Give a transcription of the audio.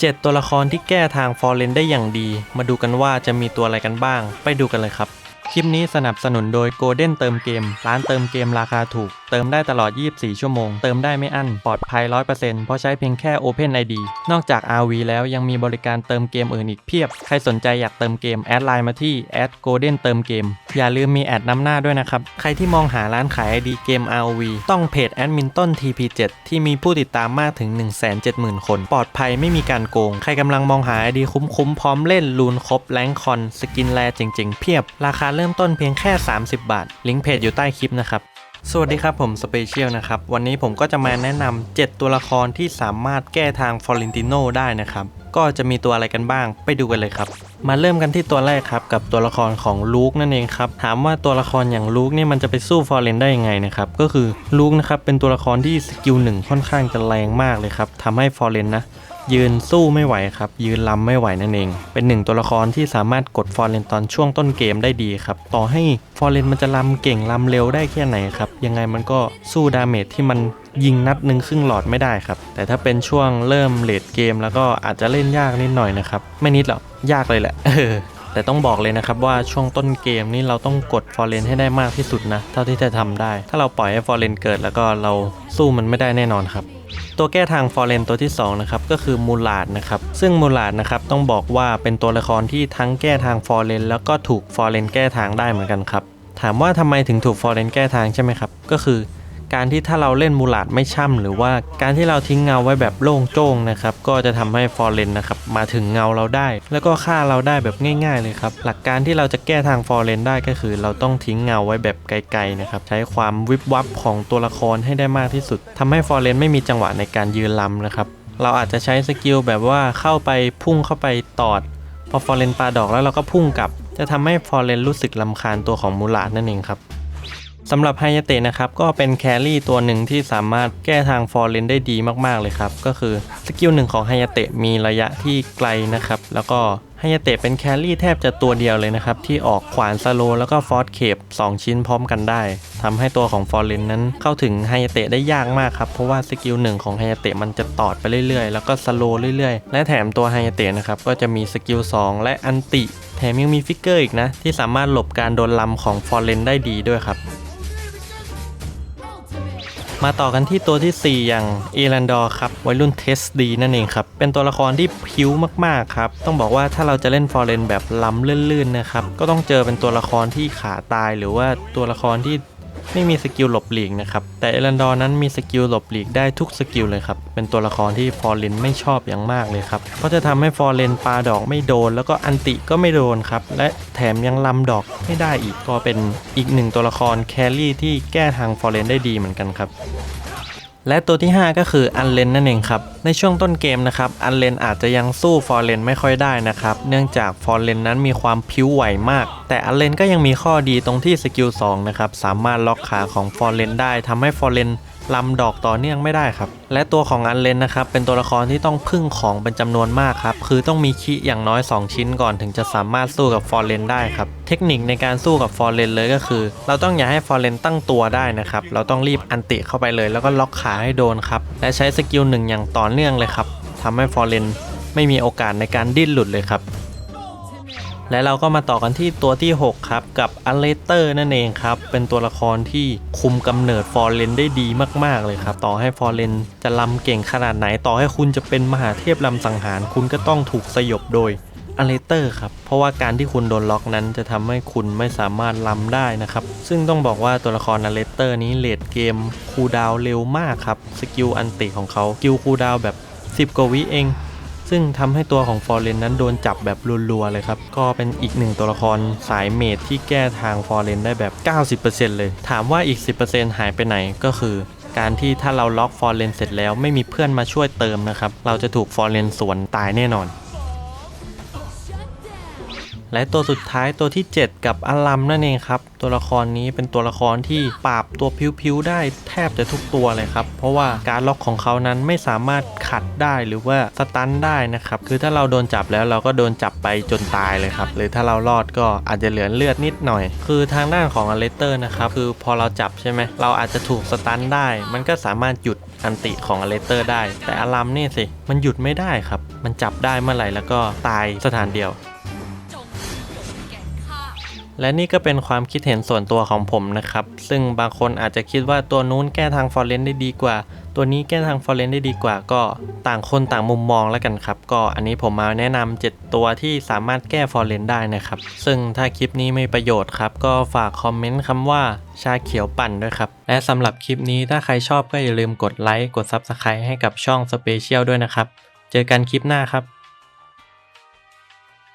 7 ตัวละครที่แก้ทางฟอร์เรนได้อย่างดี มาดูกันว่าจะมีตัวอะไรกันบ้าง ไปดูกันเลยครับ คลิปนี้สนับสนุนโดย Golden เติมเกม ร้านเติมเกมราคาถูก เติมได้ตลอด 24 ชั่วโมง เติมได้ไม่อั้น ปลอดภัย 100%เพราะใช้เพียงแค่ Open ID นอกจาก RV แล้วยังมีบริการเติมเกมอื่นอีกเพียบ ใครสนใจอยากเติมเกม แอดไลน์มาที่ Golden เติมเกม อย่าลืมมีแอดนำหน้าด้วยนะครับ ใครที่มองหาร้านขาย ID เกม RV ต้องเพจแอดมินต้น TP7 ที่มีผู้ติดตามมากถึง 170,000 คน ปลอดภัยไม่มีการโกง ใครกำลังมองหา ID คุ้มๆพร้อมเล่นลูนครบแรงคอนสกินแรเจ๋งๆเพียบราคาเริ่มต้นเพียงแค่ 30 บาท ลิงก์เพจอยู่ใต้คลิปนะครับ สวัสดีครับผมสเปเชียลนะครับ วันนี้ผมก็จะมาแนะนำ7ตัวละครที่สามารถแก้ทางฟอร์เรนติโนได้นะครับ ก็จะมีตัวอะไรกันบ้างไปดูกันเลยครับ มาเริ่มกันที่ตัวแรกครับ กับตัวละครของลูกนั่นเองครับ ถามว่าตัวละครอย่างลูกนี่มันจะไปสู้ฟอร์เรนได้ยังไงนะครับก็คือลูกนะครับเป็นตัวละครที่สกิลหนึ่งค่อนข้างจะแรงมากเลยครับทำให้ฟอร์เรนนะ ยืนสู้ไม่ไหวครับ ยืนลำไม่ไหวนั่นเอง เป็นหนึ่งตัวละครที่สามารถกดฟอร์เรนตอนช่วงต้นเกมได้ดีครับ ต่อให้ฟอร์เรนมันจะลำเก่งลำเร็วได้แค่ไหนครับ ยังไงมันก็สู้ดาเมจที่มันยิงนัดหนึ่งครึ่งหลอดไม่ได้ครับ แต่ถ้าเป็นช่วงเริ่มเลดเกมแล้วก็อาจจะเล่นยากนิดหน่อยนะครับ ไม่นิดหรอก ยากเลยแหละแต่ต้องบอกเลยนะครับว่าช่วงต้นเกมนี่เราต้องกดฟอร์เรนให้ได้มากที่สุดนะ เท่าที่จะทำได้ ถ้าเราปล่อยให้ฟอร์เรนเกิดแล้วก็เราสู้มันไม่ได้แน่นอนครับ ตัวแก้ทางฟอร์เรนตัวที่2นะครับก็คือมูลาดนะครับซึ่งมูลาดนะครับต้องบอกว่าเป็นตัวละครที่ทั้งแก้ทางฟอร์เรนแล้วก็ถูกฟอร์เรนแก้ทางได้เหมือนกันครับถามว่าทำไมถึงถูกฟอร์เรนแก้ทางใช่ไหมครับก็คือ การที่ถ้าเราเล่นมูลาดไม่ช่ำหรือว่าการที่เราทิ้งเงาไว้แบบโล่งโจ้งนะครับก็จะทำให้ฟอร์เรนนะครับมาถึงเงาเราได้ แล้วก็ฆ่าเราได้แบบง่ายๆเลยครับหลักการที่เราจะแก้ทางฟอร์เรนได้ก็คือ เราต้องทิ้งเงาไว้แบบไกลๆนะครับใช้ความวิบวับของตัวละครให้ได้มากที่สุดทำให้ฟอร์เรนไม่มีจังหวะในการยืนลำนะครับเราอาจจะใช้สกิลแบบว่าเข้าไปพุ่งเข้าไปตอด พอฟอร์เรนปาดอกแล้วเราก็พุ่งกลับ จะทำให้ฟอร์เรนรู้สึกลำคาญตัวของมูลาดนั่นเองครับ สำหรับไฮยาเตะนะครับก็เป็นแครี่ตัวหนึ่งที่สามารถแก้ทางฟอร์เรนได้ดีมากๆเลยครับ ก็คือสกิลหนึ่งของไฮยาเตะมีระยะที่ไกลนะครับ แล้วก็ไฮยาเตะเป็นแครี่แทบจะตัวเดียวเลยนะครับ ที่ออกขวานสโลแล้วก็ฟอสเคป2ชิ้นพร้อมกันได้ทำให้ตัวของฟอร์เรนนั้นเข้าถึงไฮยาเตะได้ยากมากครับ เพราะว่าสกิลหนึ่งของไฮยาเตะมันจะตอดไปเรื่อยๆ แล้วก็สโลเรื่อยๆ และแถมตัวไฮยาเตะนะครับก็จะมีสกิล2และอันติ แถมยังมีฟิกเกอร์อีกนะที่สามารถหลบการโดนลำของฟอร์เรนได้ดีด้วยครับ มาต่อกันที่ตัวที่ 4 อย่างเอรันดอร์ครับวัยรุ่นเทสดีนั่นเองครับ เป็นตัวละครที่พิ้วมากๆครับ ต้องบอกว่าถ้าเราจะเล่นฟอร์เรนแบบล้ำลื่นๆนะครับ ก็ต้องเจอเป็นตัวละครที่ขาตายหรือว่าตัวละครที่ ไม่มีสกิลหลบหลีกนะครับ แต่เอรันดอร์นั้นมีสกิลหลบหลีกได้ทุกสกิลเลยครับ เป็นตัวละครที่ฟอร์เรนไม่ชอบอย่างมากเลยครับ เพราะจะทำให้ฟอร์เรนปาดอกไม่โดน แล้วก็อันติก็ไม่โดนครับ และแถมยังลำดอกไม่ได้อีก ก็เป็นอีกหนึ่งตัวละครแครี่ที่แก้ทางฟอร์เรนได้ดีเหมือนกันครับ และตัวที่ 5 ก็คืออันเลนนั่นเองครับ ในช่วงต้นเกมนะครับ อันเลนอาจจะยังสู้ฟอร์เลนไม่ค่อยได้นะครับ เนื่องจากฟอร์เลนนั้นมีความพิ้วไหวมาก แต่อันเลนก็ยังมีข้อดีตรงที่สกิล2นะครับ สามารถล็อกขาของฟอร์เลนได้ทำให้ฟอร์เลน ลำดอกต่อเนื่องไม่ได้ครับ และตัวของอันเลนนะครับ เป็นตัวละครที่ต้องพึ่งของเป็นจำนวนมากครับ คือต้องมีคิอย่างน้อย 2 ชิ้นก่อนถึงจะสามารถสู้กับฟอร์เรนได้ครับ เทคนิคในการสู้กับฟอร์เรนเลยก็คือ เราต้องอย่าให้ฟอร์เรนตั้งตัวได้นะครับ เราต้องรีบอันติเข้าไปเลยแล้วก็ล็อกขาให้โดนครับ และใช้สกิลหนึ่งอย่างต่อเนื่องเลยครับทำให้ฟอร์เรนไม่มีโอกาสในการดิ้นหลุดเลยครับ และเราก็มาต่อกันที่ตัวที่ 6 ครับ กับอัลเลเตอร์นั่นเองครับ เป็นตัวละครที่คุมกำเนิดฟอร์เรนได้ดีมากๆเลยครับ ต่อให้ฟอร์เรนจะลำเก่งขนาดไหน ต่อให้คุณจะเป็นมหาเทพลำสังหาร คุณก็ต้องถูกสยบโดยอัลเลเตอร์ครับ เพราะว่าการที่คุณโดนล็อกนั้นจะทำให้คุณไม่สามารถลำได้นะครับ ซึ่งต้องบอกว่าตัวละครอัลเลเตอร์นี้เลดเกมคูดาวเร็วมากครับ สกิลอันติของเขาสกิลคูดาวแบบ 10กว่าวิเอง ซึ่งทำให้ตัวของฟอร์เรนนั้นโดนจับแบบรัวๆเลยครับ ก็เป็นอีกหนึ่งตัวละครสายเมดที่แก้ทางฟอร์เรนได้แบบ 90%เลย ถามว่าอีก 10%หายไปไหนก็คือการที่ถ้าเราล็อกฟอร์เรนเสร็จแล้วไม่มีเพื่อนมาช่วยเติมนะครับ เราจะถูกฟอร์เรนสวนตายแน่นอน และตัวสุดท้ายตัวที่ 7 กับอลัมนั่นเองครับ ตัวละครนี้เป็นตัวละครที่ปราบตัวพิวๆได้แทบจะทุกตัวเลยครับ เพราะว่าการล็อกของเขานั้นไม่สามารถขัดได้หรือว่าสตันได้นะครับ คือถ้าเราโดนจับแล้วเราก็โดนจับไปจนตายเลยครับ หรือถ้าเรารอดก็อาจจะเหลือเลือดนิดหน่อย คือทางด้านของอเลสเตอร์นะครับ คือพอเราจับใช่ไหมเราอาจจะถูกสตันได้ มันก็สามารถหยุดอันติของอเลสเตอร์ได้ แต่อลัมนี่สิมันหยุดไม่ได้ครับ มันจับได้เมื่อไหร่แล้วก็ตายสถานเดียว และนี่ก็เป็นความคิดเห็นส่วนตัวของผมนะครับ ซึ่งบางคนอาจจะคิดว่าตัวนู้นแก้ทางฟอร์เรนได้ดีกว่า ตัวนี้แก้ทางฟอร์เรนได้ดีกว่า ก็ต่างคนต่างมุมมองแล้วกันครับ ก็อันนี้ผมมาแนะนำ7ตัวที่สามารถแก้ฟอร์เรนได้นะครับ ซึ่งถ้าคลิปนี้ไมีประโยชน์ครับ ก็ฝากคอมเมนต์คำว่าชาเขียวปั่นด้วยครับ และสำหรับคลิปนี้ถ้าใครชอบก็อย่าลืมกดไลค์กด Subscribe ให้กับช่อง Special ด้วยนะครับ เจอกันคลิปหน้าครับ